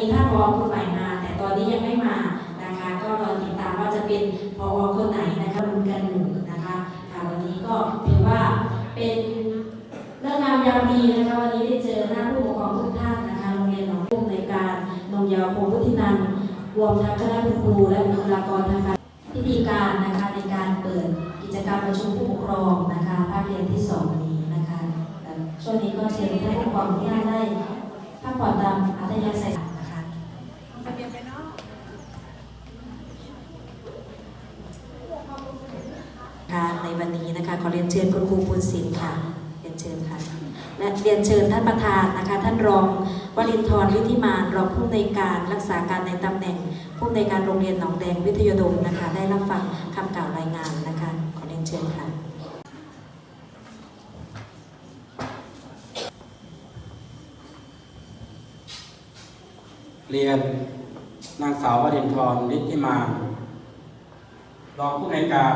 มีท่านรองคนใหม่มา แต่ตอนนี้ยังไม่มานะคะ ก็รอติดตามว่าจะเป็นพอคนไหนนะคะรุนกันอยู่นะคะค่ะวันนี้ก็ถือว่าเป็นเรื่องงามยามดีนะคะวันนี้ได้เจอหน้าผู้ปกครองทุกท่านนะคะโรงเรียนหนองพุ่มในการนงยาวโพพุทธินันรวมทั้งคณะครูและบุคลากรทางการพิธีการนะคะในการเปิดกิจกรรมประชุมผู้ปกครองนะคะภาคเรียนที่สองนี้นะคะช่วงนี้ก็เชิญท่านผู้ปกครองทุกท่านได้พักผ่อนตามอัธยาศัย เนาะค่ะในวันนี้นะคะขอเรียนเชิญคุณครูปุณศิลป์ค่ะเรียนเชิญค่ะ และเรียนเชิญท่านประธานนะคะ ท่านรองวรินทร์วิธิมานรองผู้อำนวยการรักษาการในตำแหน่ง ผู้อำนวยการโรงเรียนหนองแดงวิทยาดมนะคะ ได้รับฟังคำกล่าวรายงานนะคะ ขอเรียนเชิญค่ะเรียน นางสาววรินทร์นิติมารองผู้ในการ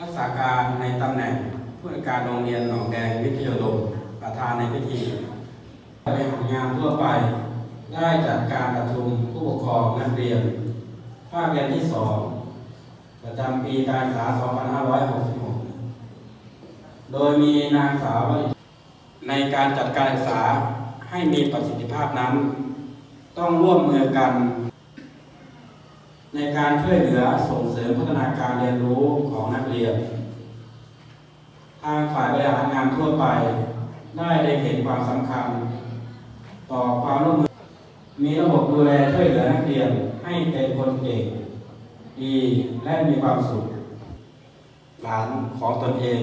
รักษาการในตำแหน่งผู้ในการโรงเรียนหนองแดงวิทยาดมประธานในพิธีบริหารงานทั่วไป ได้จัดการประชุมผู้ปกครองนักเรียน ภาคเรียนที่สองประจำปีการศึกษา 2566 โดยมีนางสาวในการจัดการศึกษาให้มีประสิทธิภาพนั้น ต้องร่วมมือกัน ในการช่วยเหลือส่งเสริมพัฒนาการเรียนรู้ของนักเรียน ทางฝ่ายบริหารงานทั่วไป ได้ได้เห็นความสำคัญ ต่อความร่วมมือ มีระบบดูแลช่วยเหลือนักเรียนให้เป็นคนเก่งดีและมีความสุข หลานของตนเอง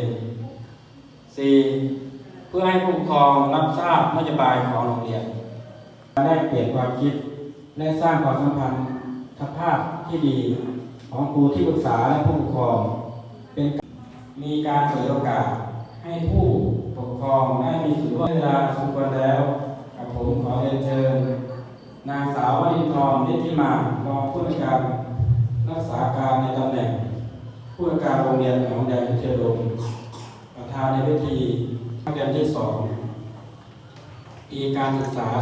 4. เพื่อให้ผู้ปกครองรับทราบนโยบายของโรงเรียน ได้เปลี่ยนความคิด และสร้างความสัมพันธ์ทภาพที่ดีของครูที่ปรึกษาและผู้ปกครอง เป็นมีการเปิดโอกาสให้ผู้ปกครองได้มีส่วนเวลาสมควรแล้ว กับผมขอเรียนเชิญ นางสาววรินทร์นิติมารองผู้ในวยการรักษาการในตำแหน่ง ผู้ในวยการโรงเรียนหนองแดงวิทยาดมประธานในพิธีนักเรียนที่สอง ปีการศึกษา 2566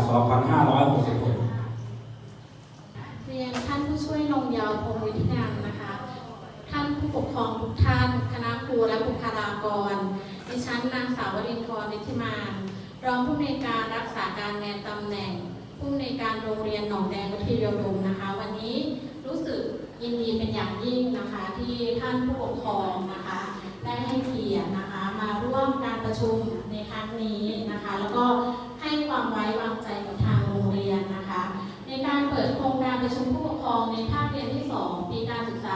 เรียนท่านผู้ช่วยนงยาวพงศ์วิทยานนะคะ ท่านผู้ปกครองทุกท่าน คณะครูและบุคลากร ดิฉันนางสาววรินทร์นิธิมานรองผู้อำนการรักษาการในตำแหน่ง ผู้อำนการโรงเรียนหนองแดงวิทยาดมนะคะ วันนี้รู้สึกยินดีเป็นอย่างยิ่งนะคะที่ท่านผู้ปกครองนะคะ ได้ให้เกียรตินะคะ มาร่วมการประชุมในครั้งนี้นะคะ แล้วก็ ให้ความไว้วางใจกับทางโรงเรียนนะคะ ในการเปิดโครงการประชุมผู้ปกครองในภาคเรียนที่ 2 ปีการศึกษา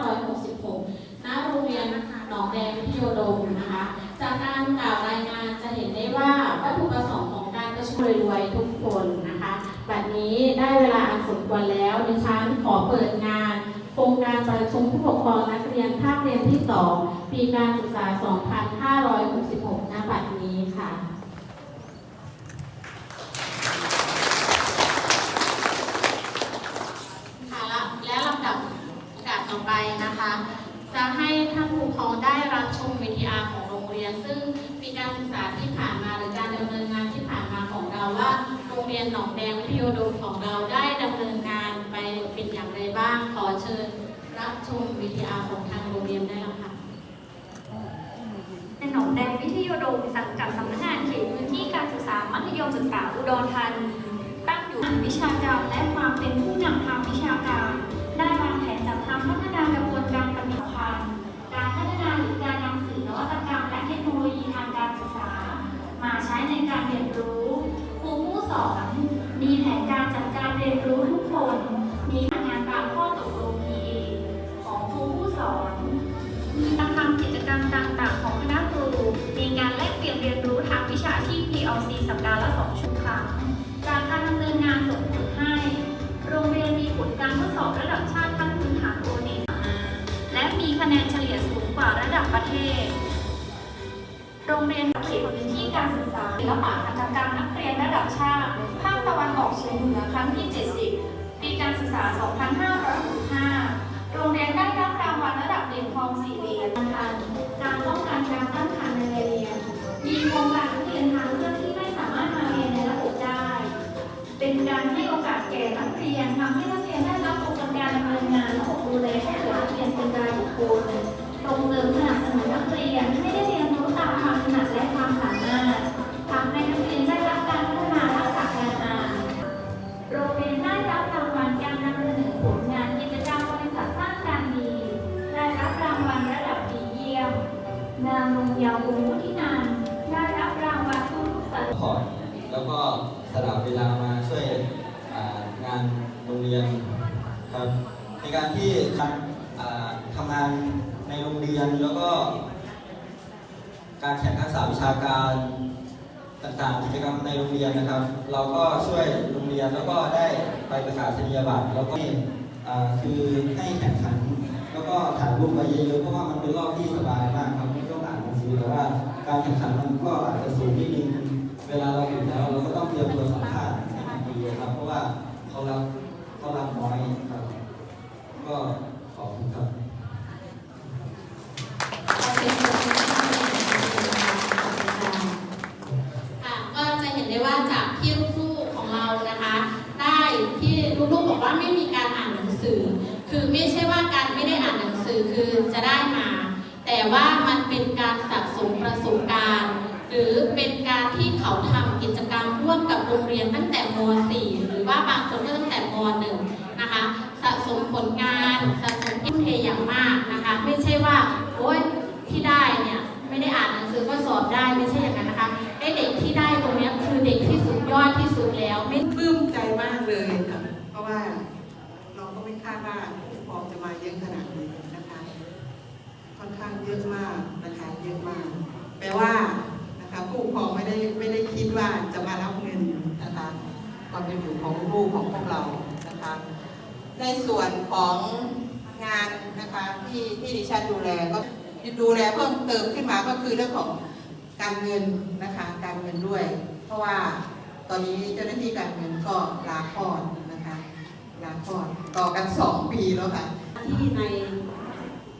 2566 ณ โรงเรียนหนองแดงวิทยาดมนะคะ จากการกล่าวรายงานจะเห็นได้ว่าวัตถุประสงค์ของการประชุมรวยทุกคนนะคะบัดนี้ได้เวลาอันสมควรแล้วดิฉันขอเปิดงานโครงการประชุมผู้ปกครองนักเรียนภาคเรียนที่ 2 ปีการศึกษา 2566 ณ บัดนี้ค่ะและและลำดับโอกาสต่อไปนะคะ จะให้ท่านผู้ปกค รองได้รับชมวิทยาของโรงเรียน ซึ่งปีการศึกษาที่ผ่านมาหรือการดำเนินงานที่ผ่านมาของเราว่า โรงเรียนหนองแดงวิทยาดมของเราได้ดำเนินงานไปเป็นอย่างไรบ้าง ขอเชิญรับชมวิทยาของทางโรงเรียนได้แล้วค่ะเป็นหนองแดงวิทยาดมสังกัดสำนักงานเขตพื้นที่การศึกษามัธยมศึกษาอุดรธานีตั้งอยู่วิชาการและความเป็นผู้นำทางวิชาการได้วา เรียนรู้ ครูผู้สอนมีแผนการจัดการเรียนรู้ทุกคน มีงานตามข้อตกลง PA ของครูผู้สอน มีการทำกิจกรรมต่างๆ ของคณะครู มีการแลกเปลี่ยนเรียนรู้ทางวิชาที่ PLC สัปดาห์ละ2ชั่วครั้ง จากการดำเนินงานส่งผลให้ โรงเรียนมีผลการทดสอบระดับชาติขั้นพื้นฐานโอเนและมีคะแนนเฉลี่ยสูงกว่าระดับประเทศ โรงเรียน เขตพื้นที่การศึกษาศิลปะหัตถกรรมนักเรียนระดับชาติ ภาคตะวันออกเฉียงเหนือครั้งที่ 70 ปีการศึกษา 2565 โรงเรียนได้รับรางวัลระดับเหรียญทองสี่เหรียญทันการป้องกันการตั้งครรภ์ในวัยเรียน มีโครงการนักเรียนทางเลือกที่ไม่สามารถมาเรียนในระบบได้ เป็นการให้โอกาสแก่นักเรียนทำให้นักเรียนได้รับองค์การดำเนินงานและอบดูแลช่วยเหลือนักเรียนเป็นรายบุคคลส่งเสริมสนับสนุนนักเรียนให้ได้เรียนรู้ ตามความถนัดและความสามารถทำให้นักเรียนได้รับการพัฒนาทักษะการอ่าน โรงเรียนได้รับรางวัลการนำเสนอผลงานกิจกรรมบริษัทสร้างการดี ได้รับรางวัลระดับดีเยี่ยม นางนงยาวงวุฒินันได้รับรางวัลผู้สาวพอร์แล้วก็สลับเวลามาช่วยงานโรงเรียนครับในการที่ทำงานในโรงเรียนแล้วก็ การแข่งทักษะวิชาการต่างๆ กิจกรรมในโรงเรียนนะครับ เราก็ช่วยโรงเรียนแล้วก็ได้ไปประกาศนียบัตรแล้วก็คือให้แข่งขัน แล้วก็ถ่ายรูปไปเยอะๆเพราะว่ามันเป็นรอบที่สบายมากครับไม่ต้องอ่านหนังสือแต่ว่าการแข่งขันมันก็อาจจะสูงนิดนึงเวลาเราอยู่แล้วเราก็ต้องเตรียมตัวสัมภาษณ์ให้มันดีครับเพราะว่าเขารับเขารับน้อยครับก็ขอบคุณครับ ค่ะก็จะเห็นได้ว่าจากที่ลูกๆของเรานะคะ ได้ที่ลูกๆบอกว่าไม่มีการอ่านหนังสือ คือ ไม่ใช่ว่าการไม่ได้อ่านหนังสือคือจะได้มา แต่ว่ามันเป็นการสะสมประสบการณ์ หรือเป็นการที่เขาทำกิจกรรมร่วมกับโรงเรียนตั้งแต่ม .4 หรือว่าบางคนก็ตั้งแต่ม .1 นะคะ สะสมผลงานสะสมทุ่มเทอย่างมากนะคะ ไม่ใช่ว่าโอ๊ยที่ได้เนี่ยไม่ได้อ่านหนังสือก็สอบได้ไม่ใช่อย่างนั้นนะคะไอเด็กที่ได้ตรงนี้คือเด็กที่สุดยอดที่สุดแล้วไม่ปลื้มใจมากเลยค่ะ เพราะว่าเราก็ไม่ คาดว่าผู้ปกครองจะมาเยอะขนาดนี้นะคะ ค่อนข้างเยอะมากนะคะเยอะมาก แปลว่านะคะผู้ปกครองไม่ได้ไม่ได้คิดว่าจะมารับเงินนะคะความเป็นอยู่ของลูกของพวกเรานะคะ ในส่วนของงานนะคะที่ที่ดิฉันดูแลก็ดูแลเพิ่มเติมขึ้นมาก็คือเรื่องของการเงินนะคะการเงินด้วย เพราะว่าตอนนี้เจ้าหน้าที่การเงินก็ลาคลอด นะคะลาคลอดต่อกันสองปีแล้วค่ะ ที่ใน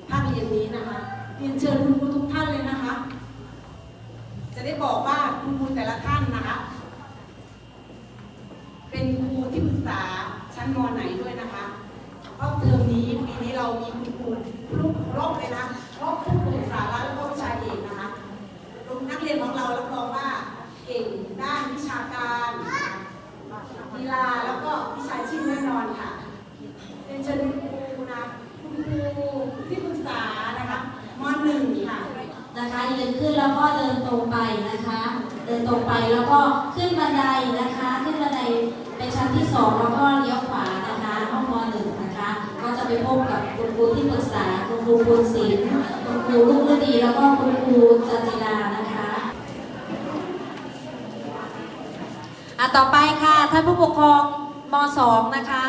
ภาคเรียนนี้นะคะเรียนเชิญคุณครูทุกท่านเลยนะคะ จะได้บอกว่าคุณครูแต่ละท่านนะคะ เป็นครูที่ปรึกษาชั้นมไหนด้วยนะคะเพราะเทอมนี้ปีนี้เรามีคุณครูทุกรอบเลยนะรอบทุกปรึกษาแล้วก็วิชาเอกนะคะนักเรียนของเรารับรองว่าเก่งด้านวิชาการกีฬาแล้วก็วิชาชีพแน่นอนค่ะ เชิญคุณครูนะคุณครูที่ปรึกษานะคะมหนึ่งค่ะนะคะยืนขึ้นแล้วก็เดินตรงไปนะคะ เดินตรงไปแล้วก็ขึ้นบันไดนะคะ ขึ้นบันไดเป็นชั้นที่สองแล้วก็เลี้ยวขวานะคะห้องมหนึ่งนะคะ ก็จะไปพบกับคุณครูที่ปรึกษาคุณครูบุญศิลป์คุณครูลูกฤดีแล้วก็คุณครูจันจิรานะคะอะต่อไปค่ะท่านผู้ปกครองม .2 นะคะ